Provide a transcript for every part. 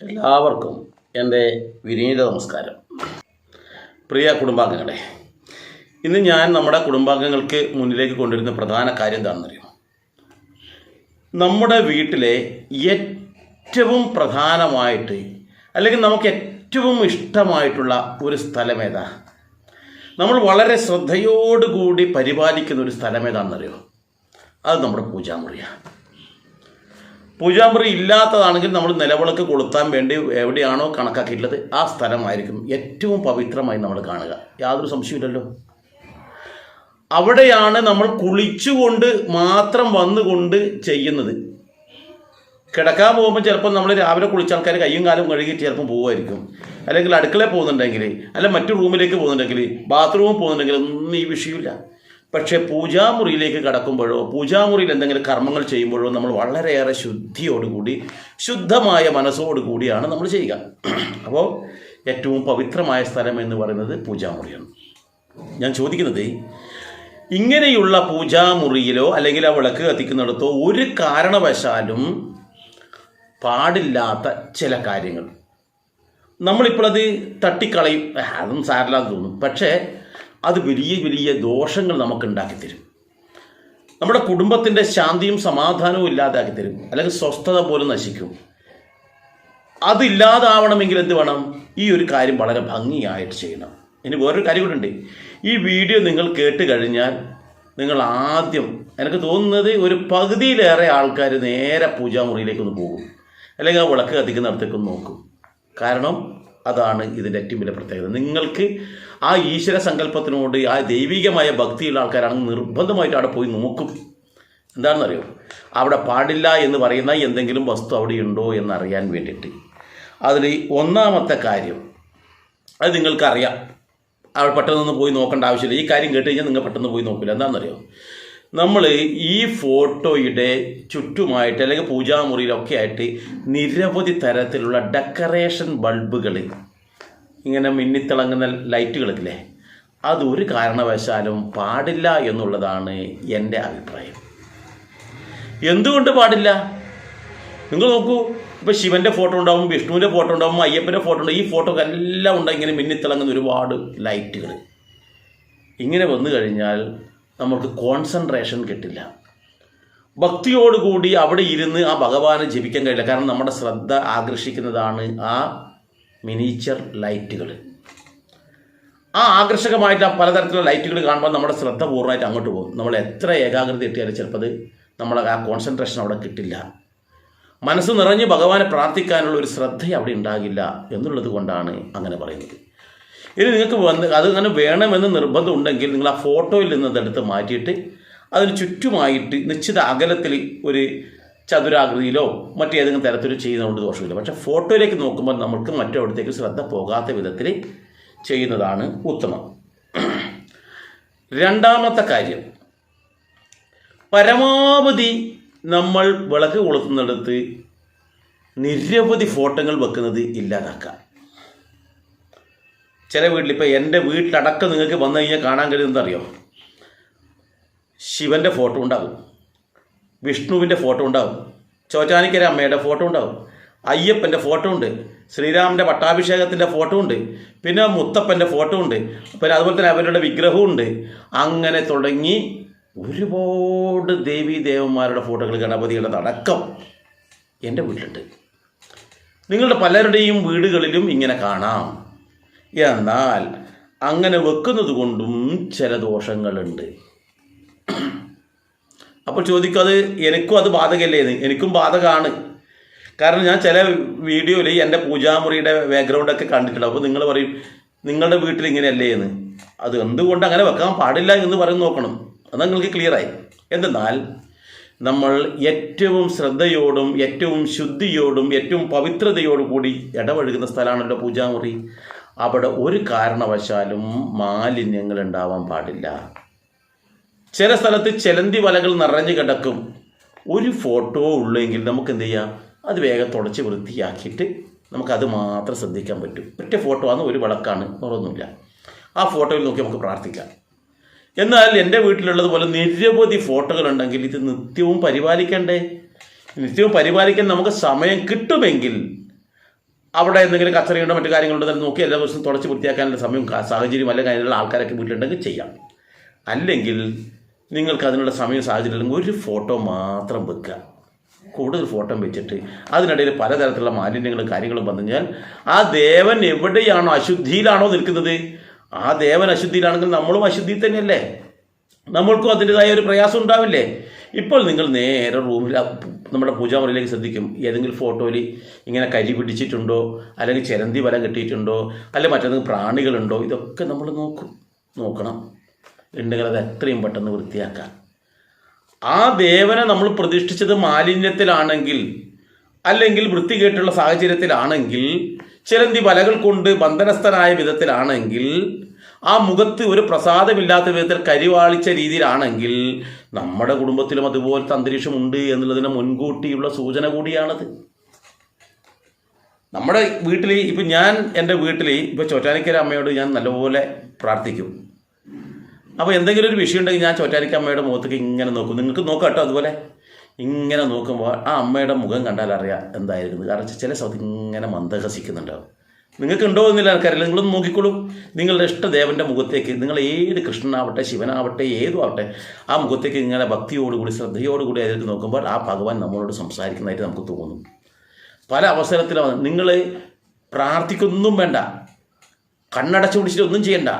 എല്ലാവർക്കും എന്റെ വിനീത നമസ്കാരം. പ്രിയ കുടുംബാംഗങ്ങളെ ഇന്ന് ഞാൻ നമ്മുടെ കുടുംബാംഗങ്ങൾക്ക് മുന്നിലേക്ക് കൊണ്ടുവരുന്ന പ്രധാന കാര്യം എന്താണെന്നറിയോ? നമ്മുടെ വീട്ടിലെ ഏറ്റവും പ്രധാനമായിട്ട് അല്ലെങ്കിൽ നമുക്ക് ഏറ്റവും ഇഷ്ടമായിട്ടുള്ള ഒരു സ്ഥലം ഏതാ? നമ്മൾ വളരെ ശ്രദ്ധയോടുകൂടി പരിപാലിക്കുന്ന ഒരു സ്ഥലം ഏതാണെന്നറിയോ? അത് നമ്മുടെ പൂജാമുറിയാണ്. പൂജാമുറി ഇല്ലാത്തതാണെങ്കിൽ നമ്മൾ നിലവിളക്ക് കൊളുത്താൻ വേണ്ടി എവിടെയാണോ കണക്കാക്കിയിട്ടുള്ളത് ആ സ്ഥലമായിരിക്കും ഏറ്റവും പവിത്രമായി നമ്മൾ കാണുക. യാതൊരു സംശയമില്ലല്ലോ അവിടെയാണ് നമ്മൾ കുളിച്ചുകൊണ്ട് മാത്രം വന്നുകൊണ്ട് ചെയ്യുന്നത്. കിടക്കാൻ പോകുമ്പോൾ ചിലപ്പോൾ നമ്മൾ രാവിലെ കുളിച്ച ആൾക്കാർ കയ്യും കാലും കഴുകി ചിലപ്പോൾ പോകുമായിരിക്കും. അല്ലെങ്കിൽ അടുക്കളയിൽ പോകുന്നുണ്ടെങ്കിൽ അല്ല മറ്റു റൂമിലേക്ക് പോകുന്നുണ്ടെങ്കിൽ ബാത്റൂമിൽ പോകുന്നുണ്ടെങ്കിൽ ഒന്നും ഈ വിഷയമില്ല. പക്ഷേ പൂജാമുറിയിലേക്ക് കടക്കുമ്പോഴോ പൂജാമുറിയിൽ എന്തെങ്കിലും കർമ്മങ്ങൾ ചെയ്യുമ്പോഴോ നമ്മൾ വളരെയേറെ ശുദ്ധിയോടുകൂടി ശുദ്ധമായ മനസ്സോടുകൂടിയാണ് നമ്മൾ ചെയ്യുക. അപ്പോൾ ഏറ്റവും പവിത്രമായ സ്ഥലം എന്ന് പറയുന്നത് പൂജാമുറിയാണ്. ഞാൻ ചോദിക്കുന്നത് ഇങ്ങനെയുള്ള പൂജാമുറിയിലോ അല്ലെങ്കിൽ ആ വിളക്ക് കത്തിക്കുന്നിടത്തോ ഒരു കാരണവശാലും പാടില്ലാത്ത ചില കാര്യങ്ങൾ. നമ്മളിപ്പോൾ അത് തട്ടിക്കളയും. "ആ, അതൊന്നും സാരില്ലാന്ന് തോന്നും. പക്ഷേ അത് വലിയ വലിയ ദോഷങ്ങൾ നമുക്ക് ഉണ്ടാക്കിത്തരും നമ്മുടെ കുടുംബത്തിന്റെ ശാന്തിയും സമാധാനവും ഇല്ലാതാക്കി തരും. അല്ലെങ്കിൽ സ്വസ്ഥത പോലും നശിക്കും. അതില്ലാതാവണമെങ്കിൽ എന്ത് വേണം? ഈ ഒരു കാര്യം വളരെ ഭംഗിയായിട്ട് ചെയ്യണം. ഇനി വേറൊരു കാര്യം കൂടെ ഈ വീഡിയോ നിങ്ങൾ കേട്ട് കഴിഞ്ഞാൽ നിങ്ങൾ ആദ്യം എനിക്ക് തോന്നുന്നത് ഒരു പകുതിയിലേറെ ആൾക്കാർ നേരെ പൂജാമുറിയിലേക്കൊന്ന് പോകും. അല്ലെങ്കിൽ ആ വിളക്ക് കത്തിക്കുന്നിടത്തേക്ക് ഒന്ന് നോക്കും. കാരണം അതാണ് ഇതിന്റെ ഏറ്റവും വലിയ പ്രത്യേകത. നിങ്ങൾക്ക് ആ ഈശ്വര സങ്കല്പത്തിനോട് ആ ദൈവികമായ ഭക്തിയുള്ള ആൾക്കാരാണ് നിർബന്ധമായിട്ട് അവിടെ പോയി നോക്കും. എന്താണെന്നറിയോ? അവിടെ പാടില്ല എന്ന് പറയുന്ന എന്തെങ്കിലും വസ്തു അവിടെ ഉണ്ടോ എന്നറിയാൻ വേണ്ടിയിട്ട്. അതിൽ ഒന്നാമത്തെ കാര്യം അത് നിങ്ങൾക്കറിയാം. അവിടെ പെട്ടെന്നൊന്നും പോയി നോക്കേണ്ട ആവശ്യമില്ല. ഈ കാര്യം കേട്ട് കഴിഞ്ഞാൽ നിങ്ങൾ പെട്ടെന്ന് പോയി നോക്കില്ല. എന്താണെന്നറിയോ? നമ്മൾ ഈ ഫോട്ടോയുടെ ചുറ്റുമായിട്ട് അല്ലെങ്കിൽ പൂജാമുറിയിലൊക്കെ ആയിട്ട് നിരവധി തരത്തിലുള്ള ഡെക്കറേഷൻ ബൾബുകൾ ഇങ്ങനെ മിന്നിത്തിളങ്ങുന്ന ലൈറ്റുകളില്ലേ അതൊരു കാരണവശാലും പാടില്ല എന്നുള്ളതാണ് എന്റെ അഭിപ്രായം. എന്തുകൊണ്ട് പാടില്ല? നിങ്ങൾ നോക്കൂ ഇപ്പോൾ ശിവന്റെ ഫോട്ടോ ഉണ്ടാവും വിഷ്ണുവിന്റെ ഫോട്ടോ ഉണ്ടാവും അയ്യപ്പന്റെ ഫോട്ടോ ഉണ്ടാവും ഈ ഫോട്ടോ എല്ലാം ഉണ്ടാവും ഇങ്ങനെ മിന്നിത്തിളങ്ങുന്ന ഒരുപാട് ലൈറ്റുകൾ ഇങ്ങനെ വന്നു കഴിഞ്ഞാൽ നമുക്ക് കോൺസെൻട്രേഷൻ കിട്ടില്ല. ഭക്തിയോടുകൂടി അവിടെ ഇരുന്ന് ആ ഭഗവാനെ ജപിക്കാൻ കഴിയില്ല. കാരണം നമ്മുടെ ശ്രദ്ധ ആകർഷിക്കുന്നതാണ് ആ മിനിച്ചർ ലൈറ്റുകൾ ആ ആകർഷകമായിട്ട് ആ പലതരത്തിലുള്ള ലൈറ്റുകൾ കാണുമ്പോൾ നമ്മുടെ ശ്രദ്ധ പൂർണമായിട്ട് അങ്ങോട്ട് പോകും. നമ്മൾ എത്ര ഏകാഗ്രത കിട്ടിയാലും ചിലപ്പോൾ അത് നമ്മളെ ആ കോൺസെൻട്രേഷൻ അവിടെ കിട്ടില്ല. മനസ്സ് നിറഞ്ഞ് ഭഗവാനെ പ്രാർത്ഥിക്കാനുള്ള ഒരു ശ്രദ്ധ അവിടെ ഉണ്ടാകില്ല എന്നുള്ളത് കൊണ്ടാണ് അങ്ങനെ പറയുന്നത്. ഇനി നിങ്ങൾക്ക് വന്ന് അത് അങ്ങനെ വേണമെന്ന് നിർബന്ധം ഉണ്ടെങ്കിൽ നിങ്ങൾ ആ ഫോട്ടോയിൽ നിന്ന് അതെടുത്ത് മാറ്റിയിട്ട് അതിന് ചുറ്റുമായിട്ട് നിശ്ചിത അകലത്തിൽ ഒരു ചതുരാകൃതിയിലോ മറ്റേതെങ്കിലും തരത്തിലോ ചെയ്യുന്നതുകൊണ്ട് ദോഷമില്ല. പക്ഷേ ഫോട്ടോയിലേക്ക് നോക്കുമ്പോൾ നമുക്ക് മറ്റവിടത്തേക്ക് ശ്രദ്ധ പോകാത്ത വിധത്തിൽ ചെയ്യുന്നതാണ് ഉത്തമം. രണ്ടാമത്തെ കാര്യം. പരമാവധി നമ്മൾ വിളക്ക് കൊളുത്തുന്നിടത്ത് നിരവധി ഫോട്ടോകൾ വെക്കുന്നത് ഇല്ലാതാക്കാം. ചില വീട്ടിൽ ഇപ്പോൾ എന്റെ വീട്ടിലടക്കം നിങ്ങൾക്ക് വന്നു കഴിഞ്ഞാൽ കാണാൻ കഴിയുന്നതറിയോ ശിവന്റെ ഫോട്ടോ ഉണ്ടാവും വിഷ്ണുവിന്റെ ഫോട്ടോ ഉണ്ടാവും ചോചാനിക്കര അമ്മയുടെ ഫോട്ടോ ഉണ്ടാവും അയ്യപ്പന്റെ ഫോട്ടോ ഉണ്ട് ശ്രീരാമന്റെ പട്ടാഭിഷേകത്തിന്റെ ഫോട്ടോ ഉണ്ട് പിന്നെ മുത്തപ്പന്റെ ഫോട്ടോ ഉണ്ട് പിന്നെ അതുപോലെ തന്നെ അവരുടെ വിഗ്രഹവും ഉണ്ട്. അങ്ങനെ തുടങ്ങി ഒരുപാട് ദേവീ ദേവന്മാരുടെ ഫോട്ടോകൾ ഗണപതികളുടെ അടക്കം എന്റെ വീട്ടിലുണ്ട്. നിങ്ങളുടെ പലരുടെയും വീടുകളിലും ഇങ്ങനെ കാണാം. എന്നാൽ അങ്ങനെ വെക്കുന്നത് കൊണ്ടും ചില ദോഷങ്ങളുണ്ട്. അപ്പോൾ ചോദിക്കും അത് എനിക്കും അത് ബാധകല്ലേ എന്ന് എനിക്കും ബാധകമാണ് കാരണം ഞാൻ ചില വീഡിയോയിൽ എന്റെ പൂജാമുറിയുടെ ബാക്ക്ഗ്രൗണ്ടൊക്കെ കണ്ടിട്ടുണ്ട്. അപ്പോൾ നിങ്ങൾ പറയും നിങ്ങളുടെ വീട്ടിൽ ഇങ്ങനെയല്ലേ എന്ന് അത് എന്തുകൊണ്ട് അങ്ങനെ വെക്കാൻ പാടില്ല എന്ന് പറഞ്ഞ് നോക്കണം. അത് നിങ്ങൾക്ക് ക്ലിയറായി എന്തെന്നാൽ നമ്മൾ ഏറ്റവും ശ്രദ്ധയോടും ഏറ്റവും ശുദ്ധിയോടും ഏറ്റവും പവിത്രതയോടും കൂടി ഇടപഴകുന്ന സ്ഥലമാണല്ലോ പൂജാമുറി. അവിടെ ഒരു കാരണവശാലും മാലിന്യങ്ങൾ ഉണ്ടാവാൻ പാടില്ല. ചില സ്ഥലത്ത് ചെലന്തി വലകൾ നിറഞ്ഞു കിടക്കും. ഒരു ഫോട്ടോ ഉള്ളെങ്കിൽ നമുക്ക് എന്ത് ചെയ്യാം? അത് വേഗം തുടച്ച് വൃത്തിയാക്കിയിട്ട് നമുക്കത് മാത്രം ശ്രദ്ധിക്കാൻ പറ്റും. ഒറ്റ ഫോട്ടോ ആണ് ഒരു വിളക്കാണ് വേറൊന്നുമില്ല. ആ ഫോട്ടോയിൽ നോക്കി നമുക്ക് പ്രാർത്ഥിക്കാം. എന്നാൽ എന്റെ വീട്ടിലുള്ളതുപോലെ നിരവധി ഫോട്ടോകൾ ഉണ്ടെങ്കിൽ ഇത് നിത്യവും പരിപാലിക്കണ്ടേ? നിത്യവും പരിപാലിക്കാൻ നമുക്ക് സമയം കിട്ടുമെങ്കിൽ അവിടെ എന്തെങ്കിലും കച്ചറയുണ്ടോ മറ്റു കാര്യങ്ങളുണ്ടോ നോക്കി എല്ലാ ദിവസവും തുടച്ച് വൃത്തിയാക്കാനുള്ള സമയം സാഹചര്യം അല്ലെങ്കിൽ അതിനുള്ള ആൾക്കാരൊക്കെ വീട്ടിലുണ്ടെങ്കിൽ ചെയ്യാം. അല്ലെങ്കിൽ നിങ്ങൾക്ക് അതിനുള്ള സമയം സാഹചര്യം ഒരു ഫോട്ടോ മാത്രം വെക്കുക. കൂടുതൽ ഫോട്ടോ വെച്ചിട്ട് അതിനിടയിൽ പലതരത്തിലുള്ള മാലിന്യങ്ങളും കാര്യങ്ങളും വന്നു കഴിഞ്ഞാൽ ആ ദേവൻ എവിടെയാണോ അശുദ്ധിയിലാണോ നിൽക്കുന്നത്? ആ ദേവൻ അശുദ്ധിയിലാണെങ്കിൽ നമ്മളും അശുദ്ധി തന്നെയല്ലേ? നമ്മൾക്കും അതിന്റെതായ ഒരു പ്രയാസം ഉണ്ടാവില്ലേ? ഇപ്പോൾ നിങ്ങൾ നേരെ റൂമിൽ നമ്മുടെ പൂജാമുറിയിലേക്ക് ശ്രദ്ധിക്കും. ഏതെങ്കിലും ഫോട്ടോയിൽ ഇങ്ങനെ കരി പിടിച്ചിട്ടുണ്ടോ? അല്ലെങ്കിൽ ചിരന്തി വല കെട്ടിയിട്ടുണ്ടോ? അല്ലെങ്കിൽ മറ്റേതെങ്കിലും പ്രാണികളുണ്ടോ? ഇതൊക്കെ നമ്മൾ നോക്കും. നോക്കണം. ഉണ്ടെങ്കിൽ അത് എത്രയും പെട്ടെന്ന് വൃത്തിയാക്കാൻ ആ ദേവനെ നമ്മൾ പ്രതിഷ്ഠിച്ചത് മാലിന്യത്തിലാണെങ്കിൽ അല്ലെങ്കിൽ വൃത്തികേട്ടുള്ള സാഹചര്യത്തിലാണെങ്കിൽ ചിലന്തി വലകൾ കൊണ്ട് ബന്ധനസ്ഥനായ വിധത്തിലാണെങ്കിൽ ആ മുഖത്ത് ഒരു പ്രസാദമില്ലാത്ത വിധത്തിൽ കരിവാളിച്ച രീതിയിലാണെങ്കിൽ നമ്മുടെ കുടുംബത്തിലും അതുപോലത്തെ അന്തരീക്ഷമുണ്ട് എന്നുള്ളതിന് മുൻകൂട്ടിയുള്ള സൂചന കൂടിയാണത്. നമ്മുടെ വീട്ടിൽ ഇപ്പം ഞാൻ എന്റെ വീട്ടിൽ ഇപ്പോൾ ചോറ്റാനിക്കര അമ്മയോട് ഞാൻ നല്ലപോലെ പ്രാർത്ഥിക്കും. അപ്പോൾ എന്തെങ്കിലും ഒരു വിഷയം ഉണ്ടെങ്കിൽ ഞാൻ ചോറ്റാരിക്ക അമ്മയുടെ മുഖത്തേക്ക് ഇങ്ങനെ നോക്കും. നിങ്ങൾക്ക് നോക്കാം കേട്ടോ അതുപോലെ. ഇങ്ങനെ നോക്കുമ്പോൾ ആ അമ്മയുടെ മുഖം കണ്ടാൽ അറിയാം എന്തായിരിക്കുന്നത് കാരണം ചില സ്ഥലത്ത് ഇങ്ങനെ മന്ദഹസിക്കുന്നുണ്ടാവും. നിങ്ങൾക്ക് ഉണ്ടോ എന്നില്ല എനിക്കറിയില്ല നിങ്ങളൊന്ന് നോക്കിക്കോളൂ. നിങ്ങളുടെ ഇഷ്ടദേവന്റെ മുഖത്തേക്ക് നിങ്ങൾ ഏത് കൃഷ്ണനാവട്ടെ ശിവനാവട്ടെ ഏതും ആവട്ടെ ആ മുഖത്തേക്ക് ഇങ്ങനെ ഭക്തിയോടുകൂടി ശ്രദ്ധയോടുകൂടി അതിലേക്ക് നോക്കുമ്പോൾ ആ ഭഗവാൻ നമ്മളോട് സംസാരിക്കുന്നതായിട്ട് നമുക്ക് തോന്നും. പല അവസരത്തിലും നിങ്ങൾ പ്രാർത്ഥിക്കൊന്നും വേണ്ട. കണ്ണടച്ചു പിടിച്ചിട്ട് ഒന്നും ചെയ്യണ്ട.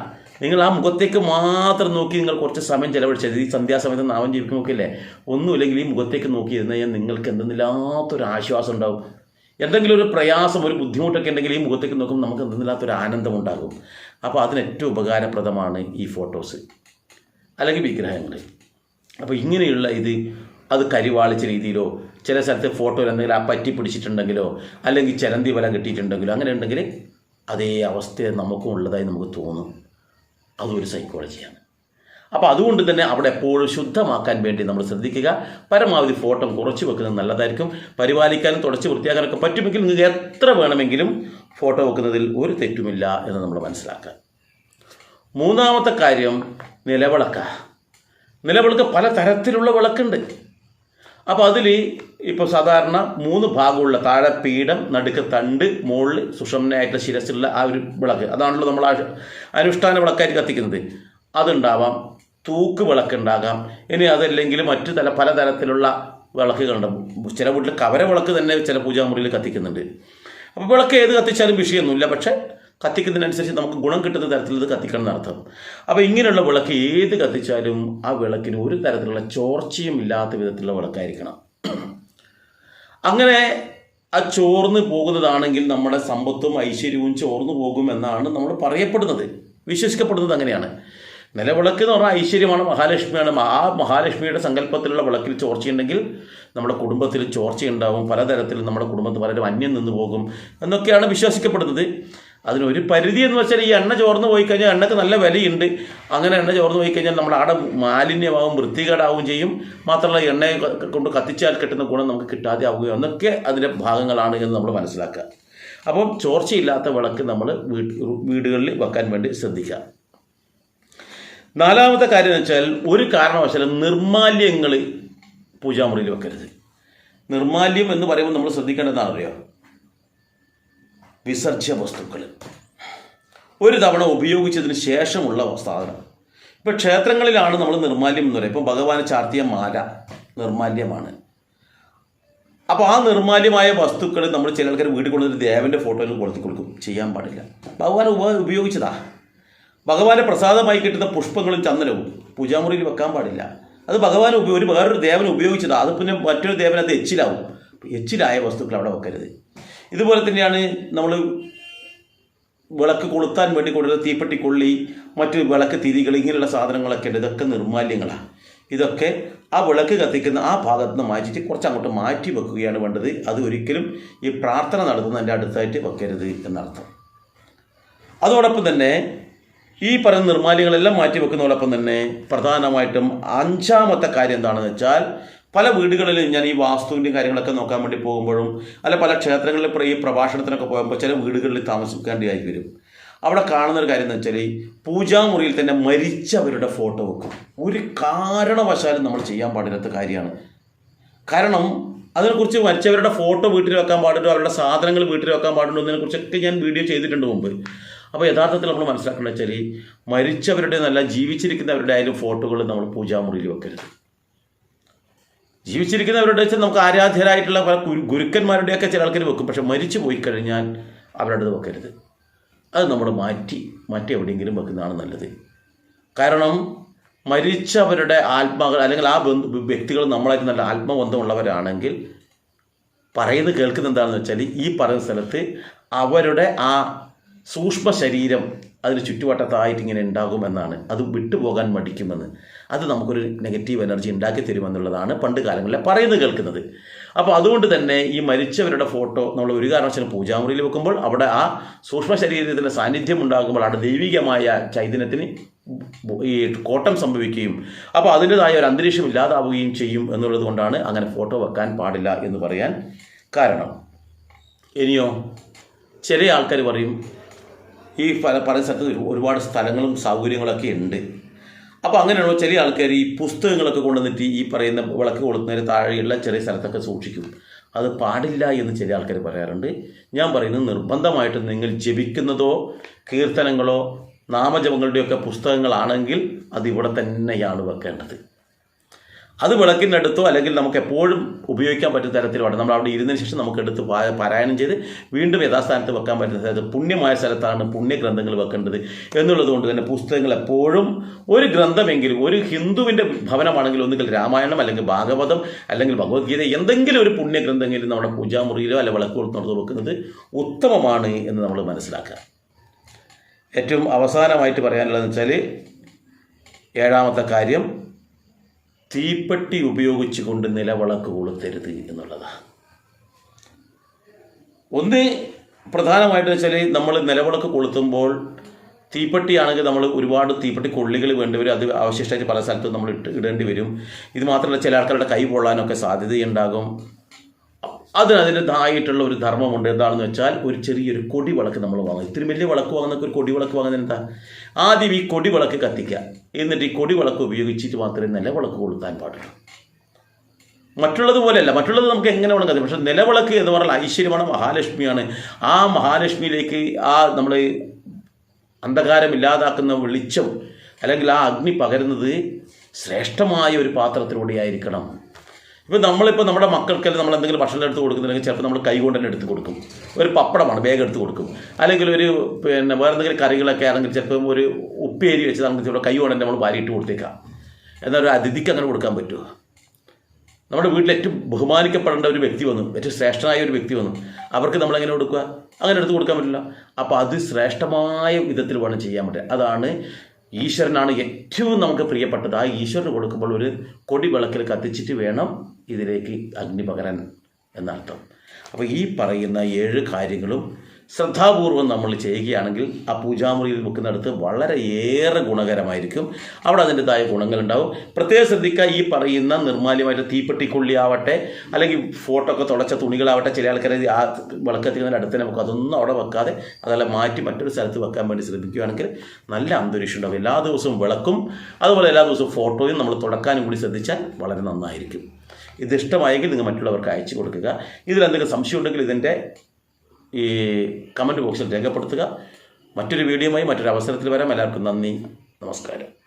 നിങ്ങൾ ആ മുഖത്തേക്ക് മാത്രം നോക്കി നിങ്ങൾ കുറച്ച് സമയം ചിലവഴിച്ചത് ഈ സന്ധ്യാസമയത്ത് നാമം ജീവിക്കും ഇല്ലേ ഒന്നുമില്ലെങ്കിൽ ഈ മുഖത്തേക്ക് നോക്കി ഇരുന്ന് കഴിഞ്ഞാൽ നിങ്ങൾക്ക് എന്തെന്നില്ലാത്തൊരു ആശ്വാസം ഉണ്ടാവും. എന്തെങ്കിലും ഒരു പ്രയാസം ഒരു ബുദ്ധിമുട്ടൊക്കെ ഉണ്ടെങ്കിൽ ഈ മുഖത്തേക്ക് നോക്കുമ്പോൾ നമുക്ക് എന്തെന്നില്ലാത്തൊരു ആനന്ദം ഉണ്ടാകും. അപ്പോൾ അതിന് ഏറ്റവും ഉപകാരപ്രദമാണ് ഈ ഫോട്ടോസ് അല്ലെങ്കിൽ വിഗ്രഹങ്ങൾ. അപ്പോൾ ഇങ്ങനെയുള്ള ഇത് അത് കരിവാളിച്ച രീതിയിലോ ചില സ്ഥലത്ത് ഫോട്ടോയിൽ എന്തെങ്കിലും ആ പറ്റി പിടിച്ചിട്ടുണ്ടെങ്കിലോ അല്ലെങ്കിൽ ചരന്തി വല കിട്ടിയിട്ടുണ്ടെങ്കിലോ അങ്ങനെ ഉണ്ടെങ്കിൽ അതേ അവസ്ഥ നമുക്കും ഉള്ളതായി നമുക്ക് തോന്നും. അതൊരു സൈക്കോളജിയാണ് അപ്പോൾ അതുകൊണ്ട് തന്നെ അവിടെ എപ്പോഴും ശുദ്ധമാക്കാൻ വേണ്ടി നമ്മൾ ശ്രദ്ധിക്കുക. പരമാവധി ഫോട്ടോ കുറച്ച് വെക്കുന്നത് നല്ലതായിരിക്കും. പരിപാലിക്കാനും തുടച്ച് വൃത്തിയാക്കാനൊക്കെ പറ്റുമെങ്കിൽ നിങ്ങൾക്ക് എത്ര വേണമെങ്കിലും ഫോട്ടോ വെക്കുന്നതിൽ ഒരു തെറ്റുമില്ല എന്ന് നമ്മൾ മനസ്സിലാക്കുക. മൂന്നാമത്തെ കാര്യം നിലവിളക്ക. നിലവിളക്ക് പല തരത്തിലുള്ള വിളക്കുണ്ട്. അപ്പോൾ അതിൽ ഇപ്പോൾ സാധാരണ മൂന്ന് ഭാഗമുള്ള താഴെ പീഠം നടുക്ക് തണ്ട് മുകളിൽ സുഷമനായിട്ടുള്ള ശിരസിലുള്ള ആ ഒരു വിളക്ക്. അതാണല്ലോ നമ്മൾ അനുഷ്ഠാന വിളക്കായിട്ട് കത്തിക്കുന്നത്. അതുണ്ടാവാം തൂക്ക് വിളക്കുണ്ടാകാം ഇനി അതല്ലെങ്കിൽ മറ്റു തല പലതരത്തിലുള്ള വിളക്കുകളുണ്ട്. ചില വീട്ടിൽ കവര വിളക്ക് തന്നെ ചില പൂജാമുറിയിൽ കത്തിക്കുന്നുണ്ട്. അപ്പോൾ വിളക്ക് ഏത് കത്തിച്ചാലും വിഷയമൊന്നുമില്ല പക്ഷേ കത്തിക്കുന്നതിനനുസരിച്ച് നമുക്ക് ഗുണം കിട്ടുന്ന തരത്തിൽ ഇത് കത്തിക്കണം എന്നർത്ഥം അപ്പോൾ ഇങ്ങനെയുള്ള വിളക്ക് ഏത് കത്തിച്ചാലും ആ വിളക്കിന് ഒരു തരത്തിലുള്ള ചോർച്ചയും ഇല്ലാത്ത വിധത്തിലുള്ള വിളക്കായിരിക്കണം. അങ്ങനെ ആ ചോർന്ന് പോകുന്നതാണെങ്കിൽ നമ്മുടെ സമ്പത്തും ഐശ്വര്യവും ചോർന്നു പോകുമെന്നാണ് നമ്മൾ പറയപ്പെടുന്നത്. വിശ്വസിക്കപ്പെടുന്നത് അങ്ങനെയാണ്. നിലവിളക്ക് എന്ന് പറഞ്ഞാൽ ഐശ്വര്യമാണ് മഹാലക്ഷ്മിയാണ്. ആ മഹാലക്ഷ്മിയുടെ സങ്കല്പത്തിലുള്ള വിളക്കിൽ ചോർച്ചയുണ്ടെങ്കിൽ നമ്മുടെ കുടുംബത്തിൽ ചോർച്ചയുണ്ടാവും. പലതരത്തിലും നമ്മുടെ കുടുംബത്തിൽ പലരും അന്യം നിന്ന് പോകും എന്നൊക്കെയാണ് വിശ്വസിക്കപ്പെടുന്നത്. അതിനൊരു പരിധി എന്ന് വെച്ചാൽ ഈ എണ്ണ ചോർന്ന് പോയി കഴിഞ്ഞാൽ എണ്ണക്ക് നല്ല വിലയുണ്ട്. അങ്ങനെ എണ്ണ ചോർന്ന് പോയി കഴിഞ്ഞാൽ നമ്മുടെ അവിടെ മാലിന്യമാവും വൃത്തികേടാവും ചെയ്യും. മാത്രമല്ല എണ്ണയെ കൊണ്ട് കത്തിച്ചാൽ കിട്ടുന്ന ഗുണം നമുക്ക് കിട്ടാതെ ആവുകയോ എന്നൊക്കെ അതിന്റെ ഭാഗങ്ങളാണ് എന്ന് നമ്മൾ മനസ്സിലാക്കുക. അപ്പം ചോർച്ചയില്ലാത്ത വിളക്ക് നമ്മൾ വീടുകളിൽ വെക്കാൻ വേണ്ടി ശ്രദ്ധിക്കുക. നാലാമത്തെ കാര്യം എന്ന് വെച്ചാൽ ഒരു കാരണവശാലും നിർമാല്യങ്ങൾ പൂജാമുറിയിൽ വെക്കരുത്. നിർമാല്യം എന്ന് പറയുമ്പോൾ നമ്മൾ ശ്രദ്ധിക്കേണ്ടതാണ് അറിയോ വിസർജ്യ വസ്തുക്കൾ. ഒരു തവണ ഉപയോഗിച്ചതിന് ശേഷമുള്ള സാധനം. ഇപ്പം ക്ഷേത്രങ്ങളിലാണ് നമ്മൾ നിർമാല്യം എന്ന് പറയുന്നത്. ഇപ്പം ഭഗവാന് ചാർത്തിയ മാല നിർമാല്യമാണ്. അപ്പോൾ ആ നിർമാല്യമായ വസ്തുക്കൾ നമ്മൾ ചില ആൾക്കാർ വീട്ടിൽ കൊണ്ടുവന്നിട്ട് ദേവന്റെ ഫോട്ടോയിൽ കൊളുത്തി കൊടുക്കും. ചെയ്യാൻ പാടില്ല. ഭഗവാൻ ഉപ ഉപയോഗിച്ചതാ. ഭഗവാന്റെ പ്രസാദമായി കിട്ടുന്ന പുഷ്പങ്ങളും ചന്ദനവും പൂജാമുറിയിൽ വെക്കാൻ പാടില്ല. അത് ഭഗവാൻ ഒരു വേറൊരു ദേവൻ ഉപയോഗിച്ചതാ. അത് പിന്നെ മറ്റൊരു ദേവൻ അത് എച്ചിലാവും. എച്ചിലായ വസ്തുക്കൾ അവിടെ വെക്കരുത്. ഇതുപോലെ തന്നെയാണ് നമ്മൾ വിളക്ക് കൊളുത്താൻ വേണ്ടി കൊടുത്ത തീപ്പെട്ടി കൊള്ളി മറ്റു വിളക്ക് തിരികൾ ഇങ്ങനെയുള്ള സാധനങ്ങളൊക്കെ ഉണ്ട്. ഇതൊക്കെ നിർമാല്യങ്ങളാണ് ഇതൊക്കെ ആ വിളക്ക് കത്തിക്കുന്ന ആ ഭാഗത്ത് നിന്ന് മാറ്റിയിട്ട് കുറച്ച് അങ്ങോട്ട് മാറ്റി വെക്കുകയാണ് വേണ്ടത്. അത് ഒരിക്കലും ഈ പ്രാർത്ഥന നടത്തുന്നതിന്റെ അടുത്തായിട്ട് വെക്കരുത് എന്നർത്ഥം. അതോടൊപ്പം തന്നെ ഈ പറയുന്ന നിർമ്മാല്യങ്ങളെല്ലാം മാറ്റി വെക്കുന്നതോടൊപ്പം തന്നെ പ്രധാനമായിട്ടും അഞ്ചാമത്തെ കാര്യം എന്താണെന്ന് വെച്ചാൽ പല വീടുകളിൽ ഞാൻ ഈ വാസ്തുവിന്റെയും കാര്യങ്ങളൊക്കെ നോക്കാൻ വേണ്ടി പോകുമ്പോഴും അല്ല പല ക്ഷേത്രങ്ങളിൽ ഈ പ്രഭാഷണത്തിനൊക്കെ പോകുമ്പോൾ ചില വീടുകളിൽ താമസിക്കേണ്ടിയായി വരും. അവിടെ കാണുന്ന ഒരു കാര്യം എന്ന് വെച്ചാൽ പൂജാമുറിയിൽ തന്നെ മരിച്ചവരുടെ ഫോട്ടോ വെക്കും. ഒരു കാരണവശാലും നമ്മൾ ചെയ്യാൻ പാടില്ലാത്ത കാര്യമാണ്. കാരണം അതിനെക്കുറിച്ച് മരിച്ചവരുടെ ഫോട്ടോ വീട്ടിൽ വെക്കാൻ പാടുണ്ടോ? അവരുടെ സാധനങ്ങൾ വീട്ടിൽ വെക്കാൻ പാടുണ്ടോ? എന്നതിനെക്കുറിച്ചൊക്കെ ഞാൻ വീഡിയോ ചെയ്തിട്ടുണ്ട് മുമ്പ്. അപ്പോൾ യഥാർത്ഥത്തിൽ നമ്മൾ മനസ്സിലാക്കേണ്ടത് വെച്ചാൽ മരിച്ചവരുടെ നല്ല ജീവിച്ചിരിക്കുന്നവരുടെ ആയാലും ഫോട്ടോകൾ നമ്മൾ പൂജാമുറിയിൽ വെക്കരുത്. ജീവിച്ചിരിക്കുന്നവരുടെ വെച്ചാൽ നമുക്ക് ആരാധ്യരായിട്ടുള്ള പല ഗുരു ഗുരുക്കന്മാരുടെയൊക്കെ ചില ആൾക്കാർ വെക്കും. പക്ഷെ മരിച്ചു പോയി കഴിഞ്ഞാൽ അവരുടെ വെക്കരുത്. അത് നമ്മൾ മാറ്റി മറ്റേ എവിടെയെങ്കിലും വെക്കുന്നതാണ് നല്ലത്. കാരണം മരിച്ചവരുടെ ആത്മാകൾ അല്ലെങ്കിൽ ആ ബന്ധു വ്യക്തികൾ നമ്മളായിട്ട് നല്ല ആത്മബന്ധമുള്ളവരാണെങ്കിൽ പറയുന്നത് കേൾക്കുന്നത് എന്താണെന്ന് വെച്ചാൽ ഈ പറയുന്ന സ്ഥലത്ത് അവരുടെ ആ സൂക്ഷ്മ ശരീരം അതിന് ചുറ്റുവട്ടത്തായിട്ട് ഇങ്ങനെ ഉണ്ടാകുമെന്നാണ് അത് വിട്ടുപോകാൻ മടിക്കുമെന്ന്. അത് നമുക്കൊരു നെഗറ്റീവ് എനർജി ഉണ്ടാക്കി തരുമെന്നുള്ളതാണ് പണ്ട് കാലങ്ങളിൽ പറയുന്നത് കേൾക്കുന്നത്. അപ്പോൾ അതുകൊണ്ട് തന്നെ ഈ മരിച്ചവരുടെ ഫോട്ടോ നമ്മൾ ഒരു കാരണവശാലും പൂജാമുറിയിൽ വെക്കുമ്പോൾ അവിടെ ആ സൂക്ഷ്മ ശരീരത്തിന്റെ സാന്നിധ്യം ഉണ്ടാകുമ്പോൾ അവിടെ ദൈവികമായ ചൈതന്യത്തിന് ഈ കോട്ടം സംഭവിക്കുകയും അപ്പോൾ അതിന്റെതായ ഒരു അന്തരീക്ഷം ഇല്ലാതാവുകയും ചെയ്യും എന്നുള്ളത് കൊണ്ടാണ് അങ്ങനെ ഫോട്ടോ വെക്കാൻ പാടില്ല എന്ന് പറയാൻ കാരണം. ഇനിയോ ചില ആൾക്കാർ പറയും ഈ പല പല സ്ഥലത്ത് ഒരുപാട് സ്ഥലങ്ങളും സൗകര്യങ്ങളൊക്കെ ഉണ്ട്. അപ്പോൾ അങ്ങനെയാണ് ചില ആൾക്കാർ ഈ പുസ്തകങ്ങളൊക്കെ കൊണ്ടുവന്നിട്ട് ഈ പറയുന്ന വിളക്ക് കൊളുത്തുന്നതിന് താഴെയുള്ള ചെറിയ സ്ഥലത്തൊക്കെ സൂക്ഷിക്കും? അത് പാടില്ല എന്ന് ചില ആൾക്കാർ പറയാറുണ്ട്. ഞാൻ പറയുന്നത് നിർബന്ധമായിട്ടും നിങ്ങൾ ജപിക്കുന്നതോ കീർത്തനങ്ങളോ നാമജപങ്ങളുടെയൊക്കെ പുസ്തകങ്ങളാണെങ്കിൽ അത് ഇവിടെ തന്നെയാണ് വെക്കേണ്ടത്. അത് വിളക്കിന്റെ അടുത്തോ അല്ലെങ്കിൽ നമുക്ക് എപ്പോഴും ഉപയോഗിക്കാൻ പറ്റുന്ന തരത്തിൽ വേണം നമ്മൾ അവിടെ ഇരുന്നതിന് ശേഷം നമുക്ക് എടുത്ത് പാരായണം ചെയ്ത് വീണ്ടും യഥാസ്ഥാനത്ത് വെക്കാൻ പറ്റുന്ന അതായത് പുണ്യമായ സ്ഥലത്താണ് പുണ്യഗ്രന്ഥങ്ങൾ വെക്കേണ്ടത് എന്നുള്ളത് കൊണ്ട് തന്നെ പുസ്തകങ്ങൾ എപ്പോഴും ഒരു ഗ്രന്ഥമെങ്കിലും ഒരു ഹിന്ദുവിന്റെ ഭവനമാണെങ്കിൽ ഒന്നുകിൽ രാമായണം അല്ലെങ്കിൽ ഭാഗവതം അല്ലെങ്കിൽ ഭഗവത്ഗീത എന്തെങ്കിലും ഒരു പുണ്യഗ്രന്ഥമെങ്കിലും നമ്മുടെ പൂജാമുറിയിലോ അല്ലെങ്കിൽ വിളക്ക് കൊടുത്തിടത്തോ വെക്കുന്നത് ഉത്തമമാണ് എന്ന് നമ്മൾ മനസ്സിലാക്കുക. ഏറ്റവും അവസാനമായിട്ട് പറയാനുള്ളതെന്ന് വെച്ചാൽ ഏഴാമത്തെ കാര്യം തീപ്പെട്ടി ഉപയോഗിച്ചുകൊണ്ട് നിലവിളക്ക് കൊളുത്തരുത് എന്നുള്ളതാണ്. ഒന്ന് പ്രധാനമായിട്ട് വെച്ചാൽ നമ്മൾ നിലവിളക്ക് കൊളുത്തുമ്പോൾ തീപ്പെട്ടിയാണെങ്കിൽ നമ്മൾ ഒരുപാട് തീപ്പെട്ടി കൊള്ളികൾ വേണ്ടി വരും അത് അവശിഷ്ടമായിട്ട് പല സ്ഥലത്തും നമ്മൾ ഇട്ട് ഇടേണ്ടി വരും. ഇത് മാത്രമല്ല ചില ആൾക്കാരുടെ കൈ പൊള്ളാനൊക്കെ സാധ്യതയുണ്ടാകും. അതിന് അതിന്റെതായിട്ടുള്ള ഒരു ധർമ്മമുണ്ട്. എന്താണെന്ന് വെച്ചാൽ ഒരു ചെറിയൊരു കൊടി വിളക്ക് നമ്മൾ വാങ്ങും. ഇത്തിരി വലിയ വിളക്ക് വാങ്ങുന്നൊക്കെ ഒരു കൊടി വിളക്ക് വാങ്ങുന്നത് എന്താ? ആദ്യം ഈ കൊടി വിളക്ക് കത്തിക്കുക. എന്നിട്ട് ഈ കൊടി വിളക്ക് ഉപയോഗിച്ചിട്ട് മാത്രമേ നിലവിളക്ക് കൊളുത്താൻ പാടുള്ളൂ. മറ്റുള്ളത് പോലെയല്ല. മറ്റുള്ളത് നമുക്ക് എങ്ങനെ വേണം കത്തി പക്ഷെ നിലവിളക്ക് എന്ന് പറഞ്ഞാൽ ഐശ്വര്യമാണ് മഹാലക്ഷ്മിയാണ്. ആ മഹാലക്ഷ്മിയിലേക്ക് ആ നമ്മൾ അന്ധകാരം ഇല്ലാതാക്കുന്ന വെളിച്ചം അല്ലെങ്കിൽ ആ അഗ്നി പകരുന്നത് ശ്രേഷ്ഠമായ ഒരു പാത്രത്തിലൂടെ ആയിരിക്കണം ഇപ്പം നമ്മളിപ്പോൾ നമ്മുടെ മക്കൾക്ക് നമ്മൾ എന്തെങ്കിലും ഭക്ഷണം എടുത്ത് കൊടുക്കുന്നുണ്ടെങ്കിൽ ചിലപ്പോൾ നമ്മൾ കൈ കൊണ്ട് തന്നെ എടുത്ത് കൊടുക്കും. ഒരു പപ്പടമാണ് വേഗം എടുത്ത് കൊടുക്കും. അല്ലെങ്കിൽ ഒരു പിന്നെ വേറെ എന്തെങ്കിലും കറികളൊക്കെ ആണെങ്കിൽ ചിലപ്പം ഒരു ഉപ്പേരി വെച്ച് നമുക്ക് ചിലപ്പോൾ കൈ കൊണ്ട് തന്നെ നമ്മൾ വാരിയിട്ട് കൊടുത്തേക്കാം. എന്നാൽ ഒരു അതിഥിക്ക് അങ്ങനെ കൊടുക്കാൻ പറ്റുമോ? നമ്മുടെ വീട്ടിൽ ഏറ്റവും ബഹുമാനിക്കപ്പെടേണ്ട ഒരു വ്യക്തി വന്നു. ഏറ്റവും ശ്രേഷ്ഠനായ ഒരു വ്യക്തി വന്നു. അവർക്ക് നമ്മൾ എങ്ങനെ കൊടുക്കുക? അങ്ങനെ എടുത്ത് കൊടുക്കാൻ പറ്റില്ല. അപ്പോൾ അത് ശ്രേഷ്ഠമായ വിധത്തിൽ വേണം ചെയ്യാൻ പറ്റുക. അതാണ് ഈശ്വരനാണ് ഏറ്റവും നമുക്ക് പ്രിയപ്പെട്ടത്. ആ ഈശ്വരന് കൊടുക്കുമ്പോൾ ഒരു കൊടി വിളക്കിൽ കത്തിച്ചിട്ട് വേണം ഇതിലേക്ക് അഗ്നി പകരാൻ എന്നർത്ഥം. അപ്പോൾ ഈ പറയുന്ന ഏഴ് കാര്യങ്ങളും ശ്രദ്ധാപൂർവം നമ്മൾ ചെയ്യുകയാണെങ്കിൽ ആ പൂജാമുറിയിൽ വെക്കുന്നിടത്ത് വളരെയേറെ ഗുണകരമായിരിക്കും. അവിടെ അതിന്റെതായ ഗുണങ്ങളുണ്ടാവും. പ്രത്യേകം ശ്രദ്ധിക്കുക ഈ പറയുന്ന നിർമാല്യമായിട്ട് തീപ്പെട്ടിക്കൊള്ളി ആവട്ടെ അല്ലെങ്കിൽ ഫോട്ടോ ഒക്കെ തുടച്ച തുണികളാവട്ടെ ചില ആൾക്കാരെ ആ വിളക്കെത്തിക്കുന്നതിന്റെ അടുത്ത് നമുക്ക് അതൊന്നും അവിടെ വെക്കാതെ അതെല്ലാം മാറ്റി മറ്റൊരു സ്ഥലത്ത് വെക്കാൻ വേണ്ടി ശ്രമിക്കുകയാണെങ്കിൽ നല്ല അന്തരീക്ഷം ഉണ്ടാവും. എല്ലാ ദിവസവും വിളക്കും അതുപോലെ എല്ലാ ദിവസവും ഫോട്ടോയും നമ്മൾ തുടക്കാനും കൂടി ശ്രദ്ധിച്ചാൽ വളരെ നന്നായിരിക്കും. ഇത് ഇഷ്ടമായെങ്കിൽ നിങ്ങൾ മറ്റുള്ളവർക്ക് അയച്ചു കൊടുക്കുക. ഇതിൽ എന്തെങ്കിലും സംശയം ഉണ്ടെങ്കിൽ ഇതിന്റെ ഈ കമന്റ് ബോക്സിൽ രേഖപ്പെടുത്തുക. മറ്റൊരു വീഡിയോയുമായി മറ്റൊരു അവസരത്തിൽ വരാം. എല്ലാവർക്കും നന്ദി. നമസ്കാരം.